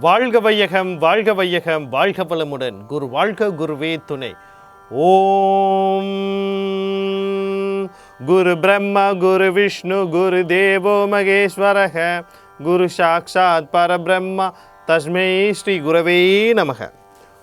வாழ்க வையகம் வாழ்க வையகம் வாழ்க வளமுடன். குரு வாழ்க குருவே துணை. ஓம். குரு பிரம்மா குரு விஷ்ணு குரு தேவோ மகேஸ்வரக. குரு சாக்ஷாத் பரபிரம்மா. தஸ்மை ஸ்ரீ குரவே நமக.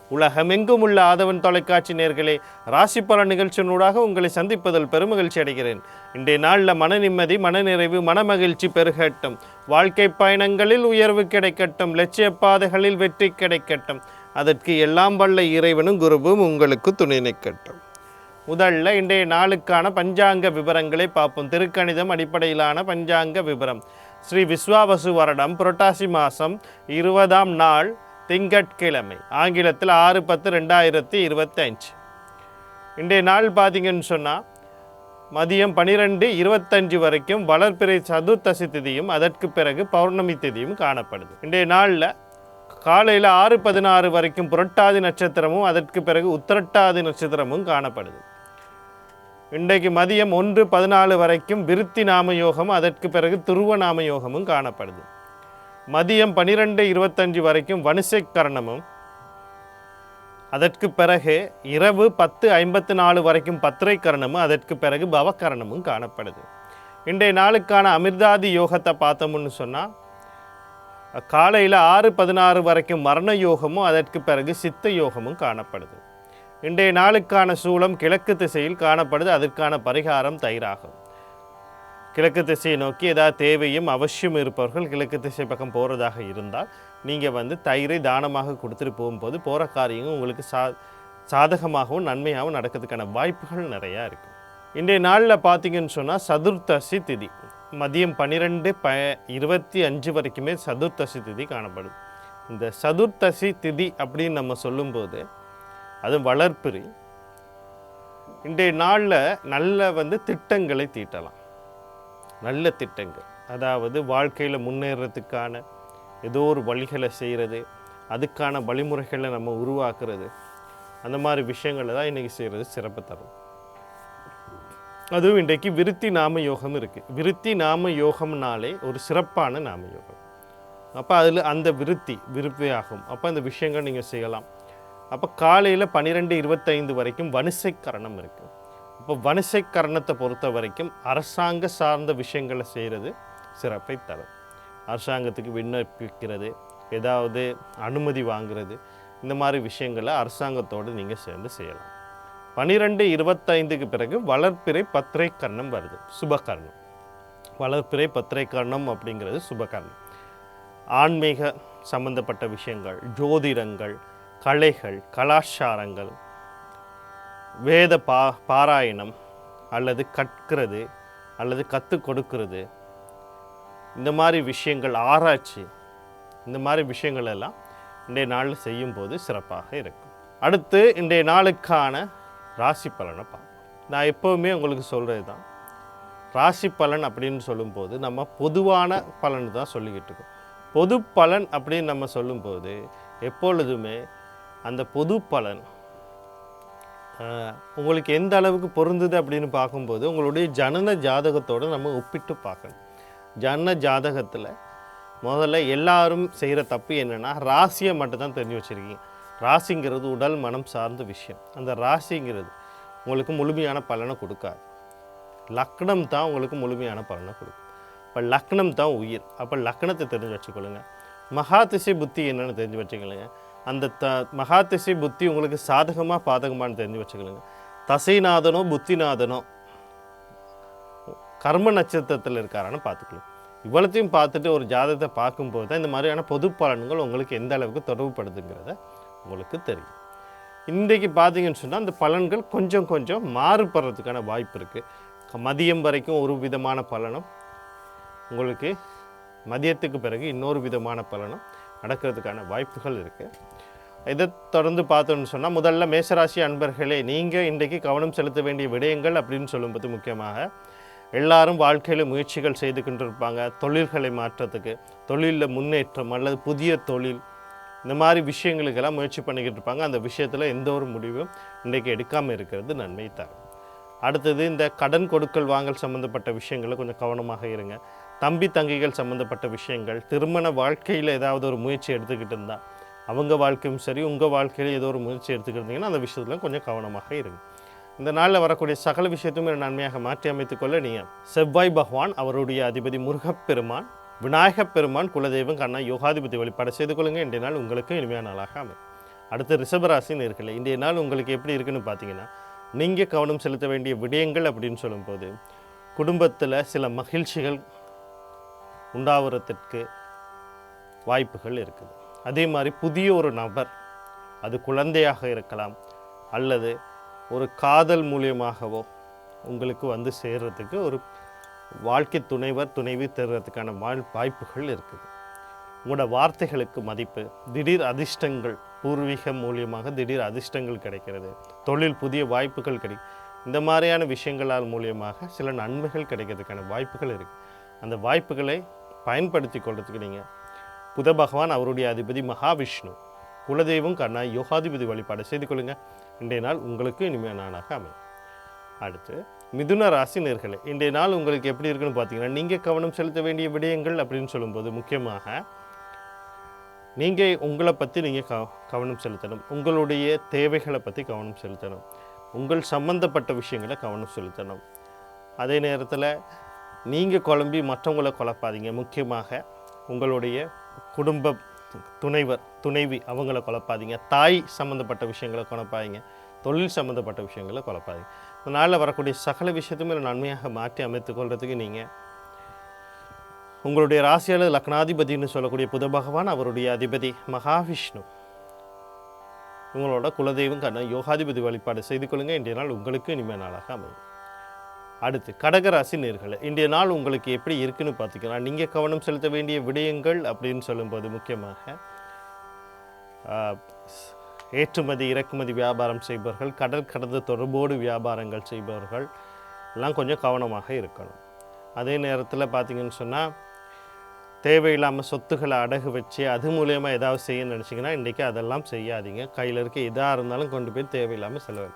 உலகமெங்கும் உள்ள ஆதவன் தொலைக்காட்சி நேர்களே ராசி பல நிகழ்ச்சியினூடாக உங்களை சந்திப்பதில் பெருமகிழ்ச்சி அடைகிறேன். இன்றைய நாளில் மன நிம்மதி மனநிறைவு மனமகிழ்ச்சி பெருகட்டும். வாழ்க்கை பயணங்களில் உயர்வு கிடைக்கட்டும் லட்சிய பாதைகளில் வெற்றி கிடைக்கட்டும். அதற்கு எல்லாம் வல்ல இறைவனும் குருவும் உங்களுக்கு துணை நிற்கட்டும். முதல்ல இன்றைய நாளுக்கான பஞ்சாங்க விவரங்களை பார்ப்போம். திருக்கணிதம் அடிப்படையிலான பஞ்சாங்க விவரம் ஸ்ரீ விஸ்வாவசு வருடம் புரட்டாசி மாதம் இருபதாம் நாள் திங்கட்கிழமை ஆங்கிலத்தில் ஆறு பத்து ரெண்டாயிரத்தி இருபத்தஞ்சு இன்றைய நாள் பார்த்தீங்கன்னு சொன்னால் மதியம் பனிரெண்டு இருபத்தஞ்சு வரைக்கும் வளர்பிறை சதுர்த்தசி திதியும் அதற்கு பிறகு பௌர்ணமி திதியும் காணப்படுது. இன்றைய நாளில் காலையில் ஆறு பதினாறு வரைக்கும் புரட்டாதி நட்சத்திரமும் அதற்கு பிறகு உத்திரட்டாதி நட்சத்திரமும் காணப்படுது. இன்றைக்கு மதியம் ஒன்று பதினாலு வரைக்கும் விருத்தி நாம யோகம் அதற்கு பிறகு துருவ நாம யோகமும் காணப்படுது. மதியம் பனிரெண்டு இருபத்தஞ்சு வரைக்கும் வணிசை கரணமும் அதற்கு பிறகு இரவு பத்து ஐம்பத்து நாலு வரைக்கும் பத்திரை கரணமும் அதற்கு பிறகு பவக்கரணமும் காணப்படுது. இன்றைய நாளுக்கான அமிர்தாதி யோகத்தை பார்த்தோம்னு சொன்னால் காலையில் ஆறு பதினாறு வரைக்கும் மரண யோகமும் அதற்கு பிறகு சித்த யோகமும் காணப்படுது. இன்றைய நாளுக்கான சூலம் கிழக்கு திசையில் காணப்படுது அதற்கான பரிகாரம் தயிராகும். கிழக்கு திசையை நோக்கி ஏதாவது தேவையும் அவசியம் இருப்பவர்கள் கிழக்கு திசை பக்கம் போகிறதாக இருந்தால் நீங்கள் வந்து தயிரை தானமாக கொடுத்துட்டு போகும்போது போகிற காரியங்கள் உங்களுக்கு சா சாதகமாகவும் நன்மையாகவும் நடக்கிறதுக்கான வாய்ப்புகள் நிறையா இருக்குது இன்றைய நாளில் பார்த்தீங்கன்னு சொன்னால் சதுர்த்தசி திதி. மதியம் பன்னிரெண்டு ப இருபத்தி அஞ்சு வரைக்குமே சதுர்த்தசி திதி காணப்படும். இந்த சதுர்த்தசி திதி அப்படின்னு நம்ம சொல்லும்போது அது வளர்ப்பிரி. இன்றைய நாளில் நல்ல வந்து திட்டங்களை தீட்டலாம். நல்ல திட்டங்கள். அதாவது வாழ்க்கையில் முன்னேறத்துக்கான ஏதோ ஒரு வழிகளை செய்கிறது அதுக்கான வழிமுறைகளை நம்ம உருவாக்குறது அந்த மாதிரி விஷயங்களை தான் இன்றைக்கி செய்கிறது சிறப்பு தரும். அதுவும் இன்றைக்கு விருத்தி நாம யோகம் இருக்குது விருத்தி நாம யோகம்னாலே ஒரு சிறப்பான நாம யோகம். அப்போ அதில் அந்த விருத்தி விருப்பியாகும். அப்போ அந்த விஷயங்கள் நீங்கள் செய்யலாம். அப்போ காலையில் பன்னிரெண்டு இருபத்தைந்து வரைக்கும் வணிசை கரணம் இருக்குது அப்போ வணிசை கரணத்தை பொறுத்த வரைக்கும் அரசாங்க சார்ந்த விஷயங்களை செய்கிறது சிறப்பை தரும். அரசாங்கத்துக்கு விண்ணப்பிக்கிறது ஏதாவது அனுமதி வாங்குறது இந்த மாதிரி விஷயங்களை அரசாங்கத்தோடு நீங்கள் சேர்ந்து செய்யலாம். பன்னிரெண்டு இருபத்தைந்துக்கு பிறகு வளர்ப்பிறை பத்திரை கர்ணம் வருது சுபகர்ணம். வளர்ப்பிறை பத்திரை கர்ணம் அப்படிங்கிறது சுபகர்ணம். ஆன்மீக சம்பந்தப்பட்ட விஷயங்கள் ஜோதிடங்கள் கலைகள் கலாச்சாரங்கள் வேத பா பாராயணம் அல்லது கற்கிறது அல்லது கற்றுக் கொடுக்கிறது. இந்த மாதிரி விஷயங்கள் ஆராய்ச்சி இந்த மாதிரி விஷயங்கள் எல்லாம் இன்றைய நாளில் செய்யும்போது சிறப்பாக இருக்கும். அடுத்து இன்றைய நாளுக்கான ராசி பலனை பார்ப்போம். நான் எப்போவுமே உங்களுக்கு சொல்கிறது தான். ராசி பலன் அப்படின்னு சொல்லும்போது நம்ம பொதுவான பலன் தான் சொல்லிக்கிட்டு இருக்கோம். பொது பலன் அப்படின்னு நம்ம சொல்லும்போது எப்பொழுதுமே அந்த பொது பலன் உங்களுக்கு எந்த அளவுக்கு பொருந்துது அப்படின்னு பார்க்கும்போது உங்களுடைய ஜனன ஜாதகத்தோடு நம்ம ஒப்பிட்டு பார்க்கணும். ஜனன ஜாதகத்தில் முதல்ல எல்லாரும் செய்கிற தப்பு என்னென்னா ராசியை மட்டும்தான் தெரிஞ்சு வச்சுருக்கீங்க. ராசிங்கிறது உடல் மனம் சார்ந்த விஷயம். அந்த ராசிங்கிறது உங்களுக்கு முழுமையான பலனை கொடுக்காது. லக்னம் தான் உங்களுக்கு முழுமையான பலனை கொடுக்கும். இப்போ லக்னம் தான் உயிர். அப்போ லக்னத்தை தெரிஞ்சு வச்சுக்கொள்ளுங்க. மகாதிசை புத்தி என்னென்னு தெரிஞ்சு வச்சுக்கலுங்க அந்த த மகாதிசை புத்தி உங்களுக்கு சாதகமாக பாதகமானு தெரிஞ்சு வச்சுக்கலுங்க தசைநாதனோ புத்திநாதனோ கர்ம நட்சத்திரத்தில் இருக்காரான்னு பார்த்துக்கலாம் இவ்வளத்தையும் பார்த்துட்டு ஒரு ஜாதகத்தை பார்க்கும்போது தான் இந்த மாதிரியான பொது பலன்கள் உங்களுக்கு எந்த அளவுக்கு தொடர்புபடுதுங்கிறத உங்களுக்கு தெரியும். இன்றைக்கு பார்த்தீங்கன்னு சொன்னால் அந்த பலன்கள் கொஞ்சம் கொஞ்சம் மாறுபடுறதுக்கான வாய்ப்பு இருக்குது மதியம் வரைக்கும் ஒரு விதமான பலனும் உங்களுக்கு மதியத்துக்கு பிறகு இன்னொரு விதமான பலனும் நடக்கிறதுக்கான வாய்ப்புகள் இருக்குது இதை தொடர்ந்து பார்த்தோம்னு சொன்னால் முதல்ல மேசராசி அன்பர்களே நீங்கள் இன்றைக்கு கவனம் செலுத்த வேண்டிய விடயங்கள் அப்படின்னு சொல்லும்போது முக்கியமாக எல்லாரும் வாழ்க்கையில் முயற்சிகள் செய்து கொண்டிருப்பாங்க. தொழில்களை மாற்றத்துக்கு தொழிலில் முன்னேற்றம் அல்லது புதிய தொழில் இந்த மாதிரி விஷயங்களுக்கெல்லாம் முயற்சி பண்ணிக்கிட்டு இருப்பாங்க. அந்த விஷயத்தில் எந்த ஒரு முடிவும் இன்றைக்கு எடுக்காமல் இருக்கிறது நன்மை தரும். அடுத்தது இந்த கடன் கொடுக்கல் வாங்கல் சம்மந்தப்பட்ட விஷயங்களை கொஞ்சம் கவனமாக இருங்க. தம்பி தங்கைகள் சம்மந்தப்பட்ட விஷயங்கள் திருமண வாழ்க்கையில் ஏதாவது ஒரு முயற்சி எடுத்துக்கிட்டு இருந்தால் அவங்க வாழ்க்கையும் சரி உங்கள் வாழ்க்கையில் ஏதோ ஒரு முயற்சி எடுத்துக்கிட்டு அந்த விஷயத்தில் கொஞ்சம் கவனமாக இருங்க. இந்த நாளில் வரக்கூடிய சகல விஷயத்தையும் ஒரு நன்மையாக மாற்றி அமைத்துக்கொள்ள நீங்கள் செவ்வாய் பகவான் அவருடைய அதிபதி முருகப்பெருமான் விநாயகப் பெருமான் குலதெய்வம் கண்ணா யோகாதிபதி வழிபாடு செய்து கொள்ளுங்கள் இன்றைய நாள் உங்களுக்கு இனிமையான நாளாக அமையும். அடுத்து ரிஷபராசின்னு நேர்களே இன்றைய நாள் உங்களுக்கு எப்படி இருக்குன்னு பார்த்தீங்கன்னா நீங்கள் கவனம் செலுத்த வேண்டிய விடயங்கள் அப்படின்னு சொல்லும்போது குடும்பத்தில் சில மகிழ்ச்சிகள் உண்டாவதற்கு வாய்ப்புகள் இருக்குது. அதே மாதிரி புதிய ஒரு நபர் அது குழந்தையாக இருக்கலாம் அல்லது ஒரு காதல் மூலியமாகவோ உங்களுக்கு வந்து சேர்கிறதுக்கு ஒரு வாழ்க்கை துணைவர் துணைவி தேர்றதுக்கான வாழ் வாய்ப்புகள் இருக்குது. உங்களோட வார்த்தைகளுக்கு மதிப்பு திடீர் அதிர்ஷ்டங்கள் பூர்வீகம் மூலியமாக திடீர் அதிர்ஷ்டங்கள் கிடைக்கிறது தொழில் புதிய வாய்ப்புகள் கிடை இந்த மாதிரியான விஷயங்களால் மூலியமாக சில நன்மைகள் கிடைக்கிறதுக்கான வாய்ப்புகள் இருக்குது அந்த வாய்ப்புகளை பயன்படுத்தி கொள்றதுக்கு நீங்கள் புத பகவான் அவருடைய அதிபதி மகாவிஷ்ணு குலதெய்வம் கண்ணா யோகாதிபதி வழிபாடு செய்து கொள்ளுங்க. இன்றைய நாள் உங்களுக்கு இனிமையான நாளாக அமையும். அடுத்து மிதுன ராசி இன்றைய நாள் உங்களுக்கு எப்படி இருக்குன்னு பார்த்தீங்கன்னா நீங்கள் கவனம் செலுத்த வேண்டிய விடயங்கள் அப்படின்னு சொல்லும்போது முக்கியமாக நீங்கள் உங்களை பற்றி நீங்கள் க கவனம் செலுத்தணும். உங்களுடைய தேவைகளை பற்றி கவனம் செலுத்தணும். உங்கள் சம்பந்தப்பட்ட விஷயங்களை கவனம் செலுத்தணும். அதே நேரத்தில் நீங்கள் குழம்பி மற்றவங்கள குழப்பாதீங்க. முக்கியமாக உங்களுடைய குடும்ப துணைவர் துணைவி அவங்கள குழப்பாதீங்க. தாய் சம்மந்தப்பட்ட விஷயங்களை குழப்பாதீங்க. தொழில் சம்மந்தப்பட்ட விஷயங்களை குழப்பாதீங்க. நாளில் வரக்கூடிய சகல விஷயத்தையுமே நன்மையாக மாற்றி அமைத்து கொள்றதுக்கு நீங்கள் உங்களுடைய ராசியாளர் லக்னாதிபதினு சொல்லக்கூடிய புத பகவான் அவருடைய அதிபதி மகாவிஷ்ணு. உங்களோட குலதெய்வம் கண்ண யோகாதிபதி வழிபாடு செய்து கொள்ளுங்கள் இன்றைய நாள் உங்களுக்கு இனிமேல் நாளாக அமையும். அடுத்து கடகராசி நேர்களை இன்றைய நாள் உங்களுக்கு எப்படி இருக்குன்னு பார்த்துக்கலாம். நீங்கள் கவனம் செலுத்த வேண்டிய விடயங்கள் அப்படின்னு சொல்லும்போது முக்கியமாக ஏற்றுமதி இறக்குமதி வியாபாரம் செய்பவர்கள் கடல் கடந்த தொடர்போடு வியாபாரங்கள் செய்பவர்கள் எல்லாம் கொஞ்சம் கவனமாக இருக்கணும். அதே நேரத்தில் பார்த்தீங்கன்னு சொன்னால் தேவையில்லாமல் சொத்துக்களை அடகு வச்சு அது மூலயமா ஏதாவது செய்ய நினச்சிங்கன்னா இன்றைக்கி அதெல்லாம் செய்யாதீங்க. கையில் இருக்க எதாக இருந்தாலும் கொண்டு போய் தேவையில்லாமல் செலவு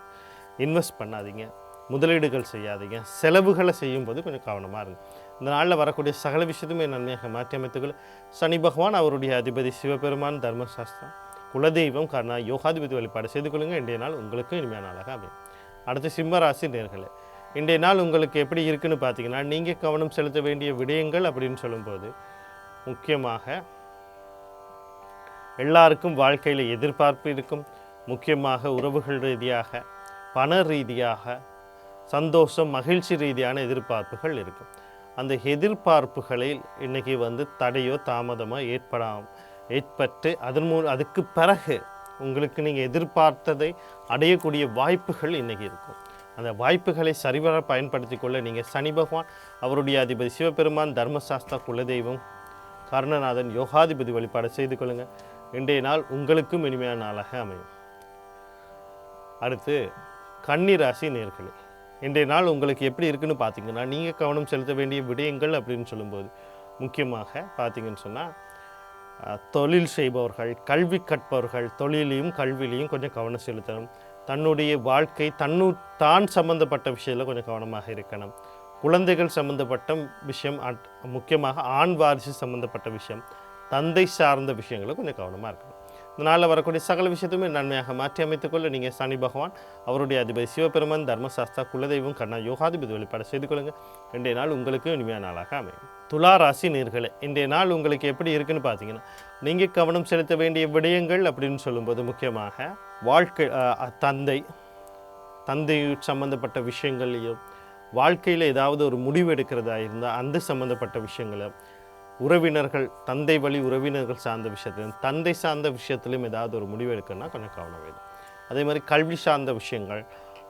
இன்வெஸ்ட் பண்ணாதீங்க. முதலீடுகள் செய்யாதீங்க. செலவுகளை செய்யும்போது கொஞ்சம் கவனமாக இருங்க. இந்த நாளில் வரக்கூடிய சகல விஷயத்துமே நன்மையாக மாற்றி அமைத்துக்கொள்ள சனி பகவான் அவருடைய அதிபதி சிவபெருமான் தர்மசாஸ்திரம் குலதெய்வம் கர்ணா யோகாதிபதி வழிபாடு செய்து கொள்ளுங்கள் இன்றைய நாள் உங்களுக்கு இனிமையான நாளாக அமையும். அடுத்து சிம்மராசி நேர்களே இன்றைய நாள் உங்களுக்கு எப்படி இருக்குன்னு பார்த்தீங்கன்னா நீங்கள் கவனம் செலுத்த வேண்டிய விடயங்கள் அப்படின்னு சொல்லும்போது முக்கியமாக எல்லாருக்கும் வாழ்க்கையில் எதிர்பார்ப்பு இருக்கும். முக்கியமாக உறவுகள் ரீதியாக பண ரீதியாக சந்தோஷம் மகிழ்ச்சி ரீதியான எதிர்பார்ப்புகள் இருக்கும். அந்த எதிர்பார்ப்புகளில் இன்றைக்கி வந்து தடையோ தாமதமோ ஏற்படாம ஏற்பட்டு அதன் மூ அதுக்கு பிறகு உங்களுக்கு நீங்கள் எதிர்பார்த்ததை அடையக்கூடிய வாய்ப்புகள் இன்றைக்கி இருக்கும். அந்த வாய்ப்புகளை சரிவர பயன்படுத்தி கொள்ள நீங்கள் சனி பகவான் அவருடைய அதிபதி சிவபெருமான் தர்மசாஸ்தா குலதெய்வம் கருணநாதன் யோகாதிபதி வழிபாடு செய்து கொள்ளுங்கள் இன்றைய நாள் உங்களுக்கும் இனிமையான நாளாக அமையும். அடுத்து கன்னிராசி நேர்களே. இன்றைய நாள் உங்களுக்கு எப்படி இருக்குன்னு பார்த்தீங்கன்னா நீங்கள் கவனம் செலுத்த வேண்டிய விடயங்கள் அப்படின்னு சொல்லும்போது முக்கியமாக பார்த்தீங்கன்னு சொன்னால் தொழில் செய்பவர்கள் கல்வி கற்பவர்கள் தொழிலையும் கல்வியிலையும் கொஞ்சம் கவனம் செலுத்தணும். தன்னுடைய வாழ்க்கை தன்னு தான் சம்பந்தப்பட்ட விஷயத்தில் கொஞ்சம் கவனமாக இருக்கணும். குழந்தைகள் சம்பந்தப்பட்ட விஷயம் அட்- முக்கியமாக ஆண் வாரிசு சம்பந்தப்பட்ட விஷயம் தந்தை சார்ந்த விஷயங்களை கொஞ்சம் கவனமாக இருக்கணும். இந்த நாளில் வரக்கூடிய சகல விஷயத்தையுமே நன்மையாக மாற்றி அமைத்துக்கொள்ள நீங்கள் சனி பகவான் அவருடைய அதிபதி சிவபெருமான் தர்மசாஸ்தா குலதெய்வம் கண்ணா யோகாதிபதி வழிபாடு செய்து கொள்ளுங்கள் இன்றைய நாள் உங்களுக்கு இனிமையான நாளாக அமையும். துலா ராசி நேர்களே இன்றைய நாள் உங்களுக்கு எப்படி இருக்குன்னு பார்த்தீங்கன்னா நீங்கள் கவனம் செலுத்த வேண்டிய விடயங்கள் அப்படின்னு சொல்லும்போது முக்கியமாக வாழ்க்கை தந்தை தந்தை சம்மந்தப்பட்ட விஷயங்களையும் வாழ்க்கையில் ஏதாவது ஒரு முடிவு எடுக்கிறதா இருந்தால் அந்த சம்மந்தப்பட்ட விஷயங்களை உறவினர்கள் தந்தை வழி உறவினர்கள் சார்ந்த விஷயத்திலும் தந்தை சார்ந்த விஷயத்திலும் ஏதாவது ஒரு முடிவு எடுக்கணும்னா கொஞ்சம் கவனம் வேணும். அதே மாதிரி கல்வி சார்ந்த விஷயங்கள்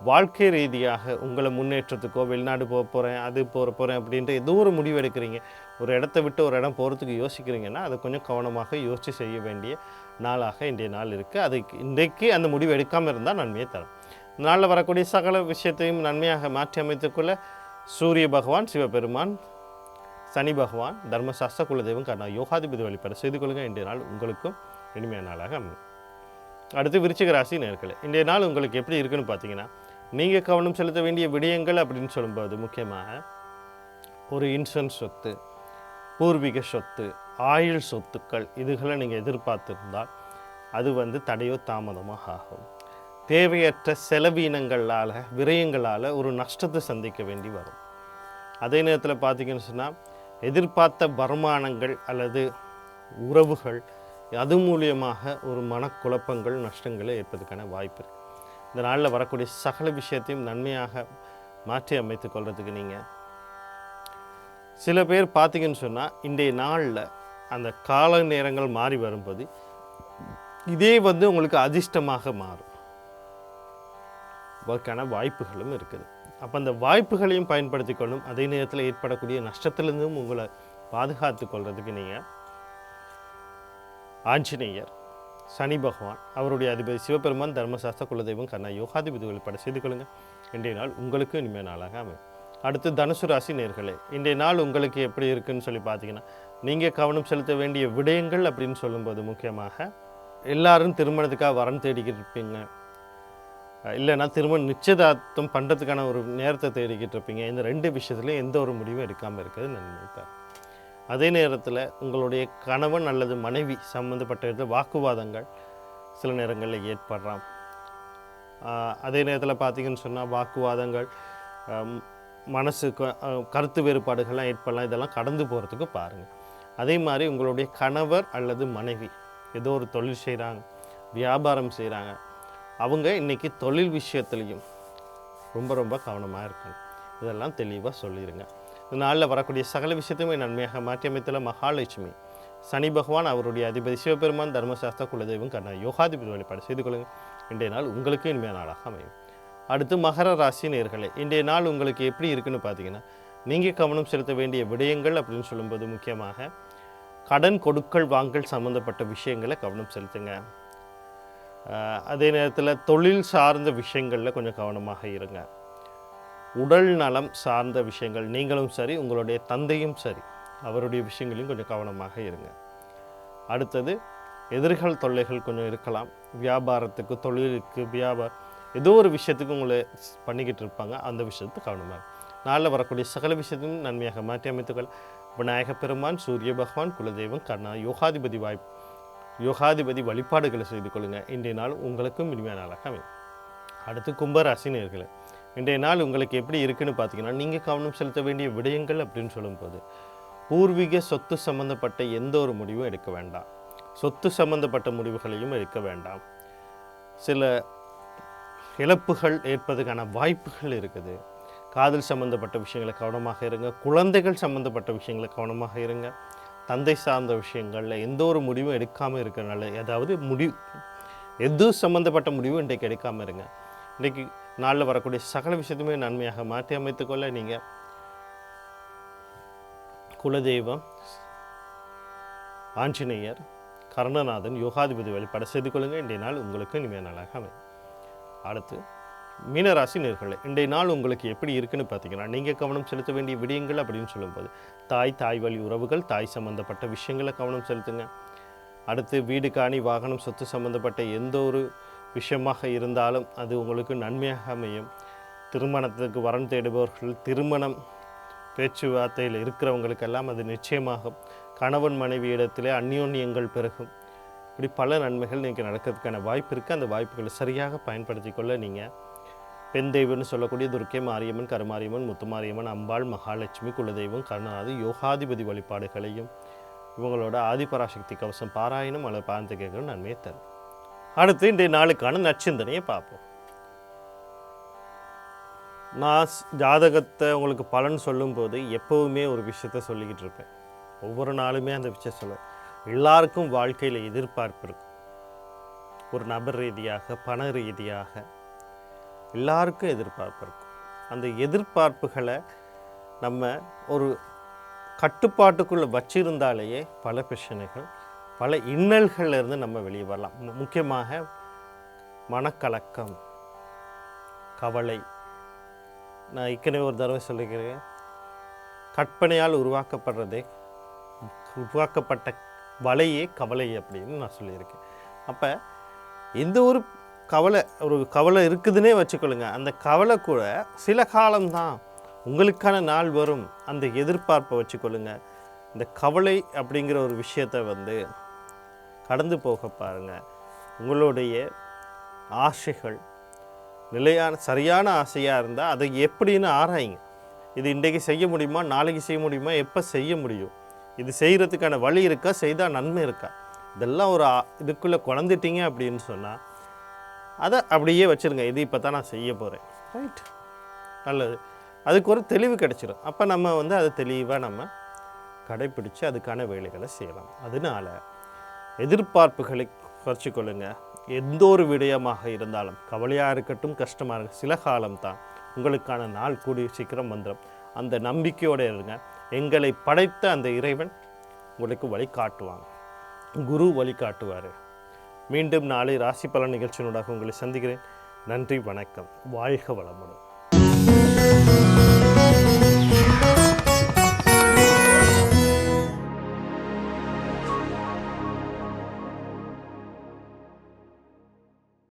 வாழ்க்கை ரீதியாக உங்களை முன்னேற்றத்துக்கோ வெளிநாடு போக போகிறேன் அது போகிற போகிறேன் அப்படின்ட்டு ஏதோ ஒரு முடிவு எடுக்கிறீங்க ஒரு இடத்த விட்டு ஒரு இடம் போகிறதுக்கு யோசிக்கிறீங்கன்னா அதை கொஞ்சம் கவனமாக யோசித்து செய்ய வேண்டிய நாளாக இன்றைய நாள் இருக்குது அதுக்கு இன்றைக்கு அந்த முடிவு எடுக்காமல் இருந்தால் நன்மையை தரும். நாளில் வரக்கூடிய சகல விஷயத்தையும் நன்மையாக மாற்றி அமைத்துக்குள்ள சூரிய பகவான் சிவபெருமான் சனி பகவான் தர்மசாஸ்திர குலதெய்வம் கர்ணா யோகாதிபதி வழிபாடு செய்து கொள்ளுங்க இன்றைய நாள் உங்களுக்கும் இனிமையான நாளாக அமையும். அடுத்து விருச்சிக ராசி நேர்களை இன்றைய நாள் உங்களுக்கு எப்படி இருக்குன்னு பார்த்தீங்கன்னா நீங்கள் கவனம் செலுத்த வேண்டிய விடயங்கள் அப்படின்னு சொல்லும்போது முக்கியமாக ஒரு இன்சூரன்ஸ் சொத்து பூர்வீக சொத்து ஆயுள் சொத்துக்கள் இதுகளை நீங்கள் எதிர்பார்த்திருந்தால் அது வந்து தடையோ தாமதமாக ஆகும். தேவையற்ற செலவீனங்களால் விரயங்களால் ஒரு நஷ்டத்தை சந்திக்க வேண்டி வரும். அதே நேரத்தில் பார்த்தீங்கன்னு சொன்னால் எதிர்பார்த்த வருமானங்கள் அல்லது உறவுகள் அது மூலியமாக ஒரு மனக்குழப்பங்கள் நஷ்டங்களை ஏற்பதுக்கான வாய்ப்பு இருக்குது இந்த நாளில் வரக்கூடிய சகல விஷயத்தையும் நன்மையாக மாற்றி அமைத்து கொள்றதுக்கு நீங்கள் சில பேர் பார்த்தீங்கன்னு சொன்னால் இன்றைய நாளில் அந்த கால நேரங்கள் மாறி வரும்போது இதே வந்து உங்களுக்கு அதிர்ஷ்டமாக மாறும். அதற்கான வாய்ப்புகளும் இருக்குது. அப்போ அந்த வாய்ப்புகளையும் பயன்படுத்தி கொள்ளும் அதே நேரத்தில் ஏற்படக்கூடிய நஷ்டத்திலிருந்தும் உங்களை பாதுகாத்து கொள்றதுக்கு நீங்கள் ஆஞ்சநேயர் சனி பகவான் அவருடைய அதிபதி சிவபெருமான் தர்மசாஸ்திர குலதெய்வம் கண்ணா யோகாதிபதி வழிபாடு செய்து கொள்ளுங்கள் இன்றைய நாள் உங்களுக்கு இனிமே நாளாக அமையும். அடுத்து தனுசு ராசி நேர்களே இன்றைய நாள் உங்களுக்கு எப்படி இருக்குன்னு சொல்லி பார்த்தீங்கன்னா நீங்கள் கவனம் செலுத்த வேண்டிய விடயங்கள் அப்படின்னு சொல்லும்போது முக்கியமாக எல்லாரும் திருமணத்துக்காக வரன் தேடிக்கிட்டு இருப்பீங்க. இல்லைன்னா திரும்ப நிச்சயதார்த்தம் பண்ணுறதுக்கான ஒரு நேரத்தை தேடிக்கிட்டு இருப்பீங்க. இந்த ரெண்டு விஷயத்துலையும் எந்த ஒரு முடிவும் எடுக்காமல் இருக்கிறது நன்மை தான் அதே நேரத்தில் உங்களுடைய கணவன் அல்லது மனைவி சம்மந்தப்பட்ட இடத்துல வாக்குவாதங்கள் சில நேரங்களில் ஏற்படுறான் அதே நேரத்தில் பார்த்தீங்கன்னு சொன்னால் வாக்குவாதங்கள் மனசு மனசுக்கு கருத்து வேறுபாடுகள்லாம் ஏற்படலாம். இதெல்லாம் கடந்து போகிறதுக்கு பாருங்கள் அதே மாதிரி உங்களுடைய கணவர் அல்லது மனைவி ஏதோ ஒரு தொழில் செய்கிறாங்க வியாபாரம் செய்கிறாங்க அவங்க இன்றைக்கி தொழில் விஷயத்துலேயும் ரொம்ப ரொம்ப கவனமாக இருக்கணும். இதெல்லாம் தெளிவாக சொல்லிடுங்க இந்த நாளில் வரக்கூடிய சகல விஷயத்தையுமே நன்மையாக மாற்றி மகாலட்சுமி சனி பகவான் அவருடைய அதிபதி சிவபெருமான் தர்மசாஸ்திர குலதெய்வம் கண்ணா யோகாதிபதி வழிபாடு செய்து கொள்ளுங்கள் இன்றைய நாள் உங்களுக்கு இனிமையான நாளாக அமையும். அடுத்து மகர ராசி நேர்களே இன்றைய நாள் உங்களுக்கு எப்படி இருக்குன்னு பார்த்தீங்கன்னா நீங்கள் கவனம் செலுத்த வேண்டிய விடயங்கள் அப்படின்னு சொல்லும்போது முக்கியமாக கடன் கொடுக்கல் வாங்கல் சம்மந்தப்பட்ட விஷயங்களை கவனம் செலுத்துங்க. அதே நேரத்தில் தொழில் சார்ந்த விஷயங்களில் கொஞ்சம் கவனமாக இருங்க. உடல் நலம் சார்ந்த விஷயங்கள் நீங்களும் சரி உங்களுடைய தந்தையும் சரி அவருடைய விஷயங்களையும் கொஞ்சம் கவனமாக இருங்க. அடுத்தது எதிர்கள் தொல்லைகள் கொஞ்சம் இருக்கலாம். வியாபாரத்துக்கு தொழிலுக்கு வியாபாரம் ஏதோ ஒரு விஷயத்துக்கு உங்களை பண்ணிக்கிட்டு இருப்பாங்க. அந்த விஷயத்துக்கு கவனமாக இருங்க. நாளில் வரக்கூடிய சகல விஷயத்தையும் நன்மையாக மாற்றி அமைத்துக்கள். விநாயக பெருமான் சூரிய பகவான் குலதெய்வம் கண்ணா யோகாதிபதி வாய்ப்பு யோகாதிபதி வழிபாடுகளை செய்து கொள்ளுங்கள். இன்றைய நாள் உங்களுக்கும் இனிமையான நாளாக அமையும். அடுத்து கும்பராசினர்கள் இன்றைய நாள் உங்களுக்கு எப்படி இருக்குன்னு பார்த்தீங்கன்னா நீங்கள் கவனம் செலுத்த வேண்டிய விடயங்கள் அப்படின்னு சொல்லும்போது பூர்வீக சொத்து சம்பந்தப்பட்ட எந்த ஒரு முடிவும் எடுக்க வேண்டாம். சொத்து சம்பந்தப்பட்ட முடிவுகளையும் எடுக்க வேண்டாம். சில இழப்புகள் ஏற்பதுக்கான வாய்ப்புகள் இருக்குது. காதல் சம்பந்தப்பட்ட விஷயங்களை கவனமாக இருங்க. குழந்தைகள் சம்பந்தப்பட்ட விஷயங்களை கவனமாக இருங்க. தந்தை சார்ந்த விஷயங்களில் எந்த ஒரு முடிவும் எடுக்காமல் இருக்கிறனால அதாவது முடிவு எது சம்மந்தப்பட்ட முடிவும் இன்றைக்கு எடுக்காமல் இருங்க. இன்றைக்கு நாளில் வரக்கூடிய சகல விஷயத்துமே நன்மையாக மாற்றி அமைத்துக்கொள்ள நீங்கள் குலதெய்வம் ஆஞ்சநேயர் கருணநாதன் யோகாதிபதி வழிபாடு செய்து கொள்ளுங்கள் இன்றைய நாள் உங்களுக்கு இனிமையான நாளாக அமையும். அடுத்து மீனராசி நேர்களை இன்றைய நாள் உங்களுக்கு எப்படி இருக்குன்னு பார்த்தீங்கன்னா நீங்கள் கவனம் செலுத்த வேண்டிய விடயங்கள் அப்படின்னு சொல்லும்போது தாய் தாய் வழி உறவுகள் தாய் சம்மந்தப்பட்ட விஷயங்களை கவனம் செலுத்துங்க. அடுத்து வீடு காணி வாகனம் சொத்து சம்மந்தப்பட்ட எந்த ஒரு விஷயமாக இருந்தாலும் அது உங்களுக்கு நன்மையாக அமையும். திருமணத்துக்கு வரன் தேடுபவர்கள் திருமணம் பேச்சுவார்த்தையில் இருக்கிறவங்களுக்கெல்லாம் அது நிச்சயமாகும். கணவன் மனைவி இடத்திலே அந்யோன்யங்கள் பெருகும். இப்படி பல நன்மைகள் நீங்கள் நடக்கிறதுக்கான வாய்ப்பு இருக்குது அந்த வாய்ப்புகளை சரியாக பயன்படுத்தி கொள்ள நீங்கள் பெண் தெய்வம்னு சொல்லக்கூடிய துர்க்கை மாரியம்மன் கருமாரியம்மன் முத்துமாரியம்மன் அம்பாள் மகாலட்சுமி குலதெய்வம் கருணாதி யோகாதிபதி வழிபாடுகளையும் இவங்களோட ஆதிபராசக்தி கவசம் பாராயணம் அல்லது பார்த்து கேட்கணும் நன்மையை தரும். அடுத்து இன்றைய நாளுக்கான நச்சிந்தனையை பார்ப்போம். நான் ஜாதகத்தை உங்களுக்கு பலன் சொல்லும்போது எப்போவுமே ஒரு விஷயத்த சொல்லிக்கிட்டு இருப்பேன். ஒவ்வொரு நாளுமே அந்த விஷயம் சொல்லுவேன். எல்லாருக்கும் வாழ்க்கையில் எதிர்பார்ப்பு இருக்கும். ஒரு நபர் ரீதியாக பண ரீதியாக எல்லாருக்கும் எதிர்பார்ப்பு இருக்கும். அந்த எதிர்பார்ப்புகளை நம்ம ஒரு கட்டுப்பாட்டுக்குள்ளே வச்சிருந்தாலேயே பல பிரச்சனைகள் பல இன்னல்கள்ல இருந்து நம்ம வெளியே வரலாம். முக்கியமாக மனக்கலக்கம் கவலை. நான் ஏற்கனவே ஒரு தடவை சொல்லிக்கிறேன் கற்பனையால் உருவாக்கப்படுறதே உருவாக்கப்பட்ட வலையே கவலை அப்படின்னு நான் சொல்லியிருக்கேன். அப்போ எந்த ஒரு கவலை ஒரு கவலை இருக்குதுன்னே வச்சுக்கொள்ளுங்க. அந்த கவலை கூட சில காலம்தான். உங்களுக்கான நாள் வரும். அந்த எதிர்பார்ப்பை வச்சுக்கொள்ளுங்க. இந்த கவலை அப்படிங்கிற ஒரு விஷயத்தை வந்து கடந்து போக பாருங்கள் உங்களுடைய ஆசைகள் நிலையான சரியான ஆசையாக இருந்தால் அதை எப்படின்னு ஆராயுங்க. இது இன்றைக்கு செய்ய முடியுமா? நாளைக்கு செய்ய முடியுமா? எப்போ செய்ய முடியும்? இது செய்கிறதுக்கான வழி இருக்கா? செய்தால் நன்மை இருக்கா? இதெல்லாம் ஒரு இதுக்குள்ளே குழந்துட்டீங்க அப்படின்னு சொன்னால் அதை அப்படியே வச்சுருங்க. இது இப்போ தான் நான் செய்ய போகிறேன் ரைட் நல்லது. அதுக்கு ஒரு தெளிவு கிடைச்சிரும். அப்போ நம்ம வந்து அதை தெளிவாக நம்ம கடைப்பிடிச்சு அதுக்கான வேலைகளை செய்யலாம். அதனால எதிர்பார்ப்புகளை குறைச்சிக்கொள்ளுங்க எந்த ஒரு விடயமாக இருந்தாலும் கவலையாக இருக்கட்டும் கஷ்டமாக இருக்கட்டும் சில காலம்தான். உங்களுக்கான நாள் கூடிய சீக்கிரம் வந்துடும் அந்த நம்பிக்கையோடு இருங்க. எங்களை படைத்த அந்த இறைவன் உங்களுக்கு வழி காட்டுவாங்க குரு வழி காட்டுவார் மீண்டும் நாளை ராசி பலன் நிகழ்ச்சியினூடாக உங்களை சந்திக்கிறேன். நன்றி வணக்கம். வாழ்க வளமுடன்.